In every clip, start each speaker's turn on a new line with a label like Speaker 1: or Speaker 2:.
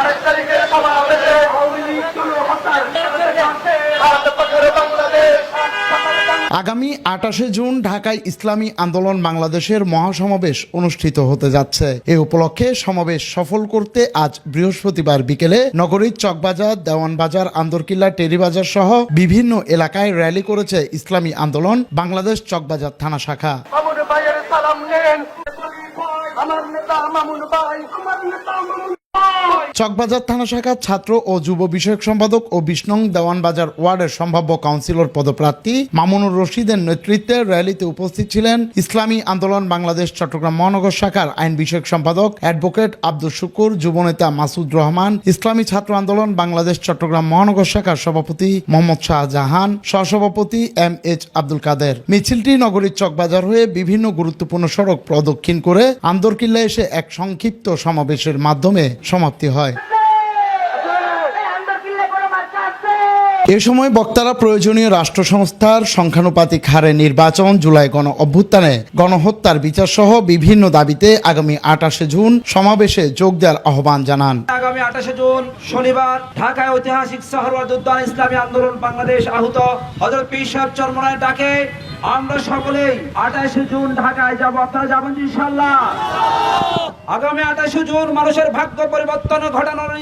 Speaker 1: আরেক তারিখের সমাবেশে আওয়ামী লীগ হত্যার বাংলাদেশ।
Speaker 2: আগামী আটাশে জুন ঢাকায় ইসলামী আন্দোলন বাংলাদেশের মহাসমাবেশ অনুষ্ঠিত হতে যাচ্ছে। এ উপলক্ষে সমাবেশ সফল করতে আজ বৃহস্পতিবার বিকেলে নগরীর চকবাজার দেওয়ানবাজার আন্দরকিল্লা টেরিবাজার সহ বিভিন্ন এলাকায় র্যালি করেছে ইসলামী আন্দোলন বাংলাদেশ চকবাজার থানা শাখা।
Speaker 1: আমার নেতা মামুন ভাই আমার নেতা
Speaker 2: চকবাজার থানা শাখার ছাত্র ও যুব বিষয়ক সম্পাদক ও বিষ্ণং দেওয়ানবাজার ওয়ার্ডের সম্ভাব্য কাউন্সিলর পদপ্রার্থী মামুনুর রশিদের নেতৃত্বে র্যালিতে উপস্থিত ছিলেন ইসলামী আন্দোলন বাংলাদেশ চট্টগ্রাম মহানগর শাখার আইন বিষয়ক সম্পাদক অ্যাডভোকেট আব্দুল শুকুর, যুবনেতা মাসুদ রহমান, ইসলামী ছাত্র আন্দোলন বাংলাদেশ চট্টগ্রাম মহানগর শাখার সভাপতি মোহাম্মদ শাহজাহান, সহসভাপতি এম এইচ আব্দুল কাদের। মিছিলটি নগরীর চকবাজার হয়ে বিভিন্ন গুরুত্বপূর্ণ সড়ক প্রদক্ষিণ করে আন্দরকিল্লা এসে এক সংক্ষিপ্ত সমাবেশের মাধ্যমে সমাপ্তি হয়। এ সময় বক্তারা প্রয়োজনীয় রাষ্ট্র সংস্থার সংখ্যানুপাতিক হারে নির্বাচন জুলাই গণ অভ্যুত্থানে গণহত্যার বিচার সহ বিভিন্ন দাবিতে আগামী আটাশে জুন সমাবেশে যোগ দেওয়ার আহ্বান জানান।
Speaker 3: আগামী আঠাশে জুন শনিবার ঢাকায় ঐতিহাসিক সাহরওয়ার্দ উদ্যান ইসলামী আন্দোলন বাংলাদেশ আহত হজরত পীর সাহেব ডাকে, আমরা সকলেই আঠাশে জুন ঢাকায় যাব। আপনারা যাবেন ইনশাল্লাহ আগামী আঠাশে জুন মানুষের ভাগ্য পরিবর্তন ঘটানোর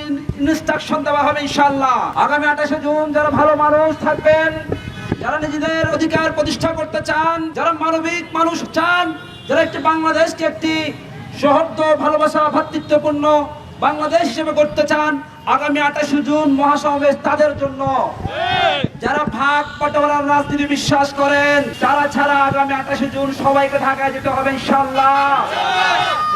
Speaker 3: ইনস্ট্রাকশন দেওয়া হবে ইনশাল্লাহ আগামী আঠাশে জুন যারা ভালো মানুষ থাকবেন, যারা নিজেদের অধিকার প্রতিষ্ঠা করতে চান, যারা মানবিক মানুষ চান, যারা একটি বাংলাদেশকে একটি সৌহার্দ্য, ভালোবাসা, ভাতৃত্বপূর্ণ বাংলাদেশ হিসেবে করতে চান আগামী আঠাশে জুন মহাসমাবেশ তাদের জন্য। যারা ভাগ বটোয়ারার রাজনীতি বিশ্বাস করেন, তারা ছাড়া আগামী আঠাশে জুন সবাইকে ঢাকায় যেতে হবে ইনশাল্লাহ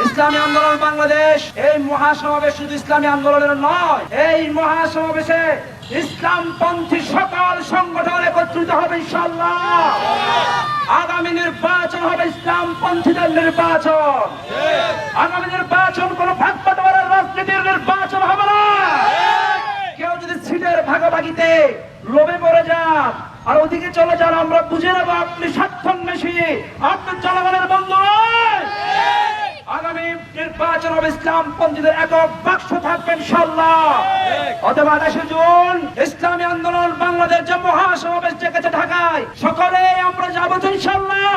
Speaker 3: ইসলামী আন্দোলন বাংলাদেশ, এই মহাসমাবেশ শুধু ইসলামী আন্দোলনের নয়, এই মহাসমাবেশে ইসলামপন্থী সকল সংগঠন একত্রিত হবে ইনশাল্লাহ আগামী নির্বাচন হবে ইসলামপন্থীদের নির্বাচন। আগামী নির্বাচন কোন ভাগাভাগিতে লোভে পড়ে যান। আর ওদিকে চলে যান, আমরা বুঝে নেব আপনি স্বার্থন্বেষী। আপনি জনগণের বন্ধু। আগামী নির্বাচন ইসলাম পন্থীদের একক বাক্স থাকবে ইনশাল্লাহ অথবা আঠাশে জুন, ইসলামী আন্দোলন বাংলাদেশ আমরা যাব ইনশাল্লাহ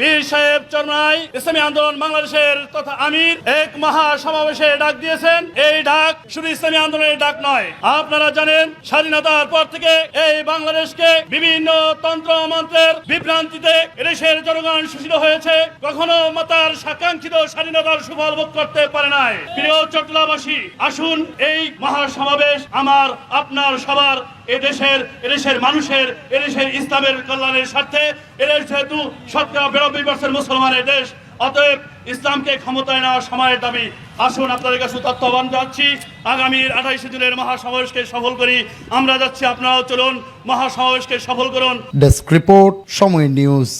Speaker 4: পীর সাহেব চরমাই ইসলামী আন্দোলন বাংলাদেশের তথা আমির এক মহা সমাবেশে ডাক দিয়েছেন। এই ডাক শুধু ইসলামী আন্দোলনের ডাক নয়। আপনারা জানেন, স্বাধীনতার পর থেকে এই বাংলাদেশকে বিভিন্ন তন্ত্র মন্ত্রের বিভ্রান্তিতে এদেশের জনগণ শোষিত হয়েছে। কখনো মাতার সাকাঙ্ক্ষিত স্বাধীনতার সুফল ভোগ করতে পারে নাই। প্রিয় চট্টলাবাসী আসুন এই মহা সমাবেশ আমার, আপনার সবার এদেশের এদেশের মানুষের, এদেশের ইসলামের কল্যাণের স্বার্থে এদেশ যেহেতু শতকরা বিরানব্বই পার্সেন্ট মুসলমানের দেশ, অতএব ইসলামকে ক্ষমতায় নেওয়ার সময়ের দাবি। আসুন আপনাদের কাছে তত্ত্বাবধান যাচ্ছি আগামীর আঠাইশে জুনের মহাসমাবেশকে সফল করি। আমরা যাচ্ছি, আপনারাও চলুন, মহাসমাবেশকে সফল করুন।
Speaker 2: Desk report, Somoy news.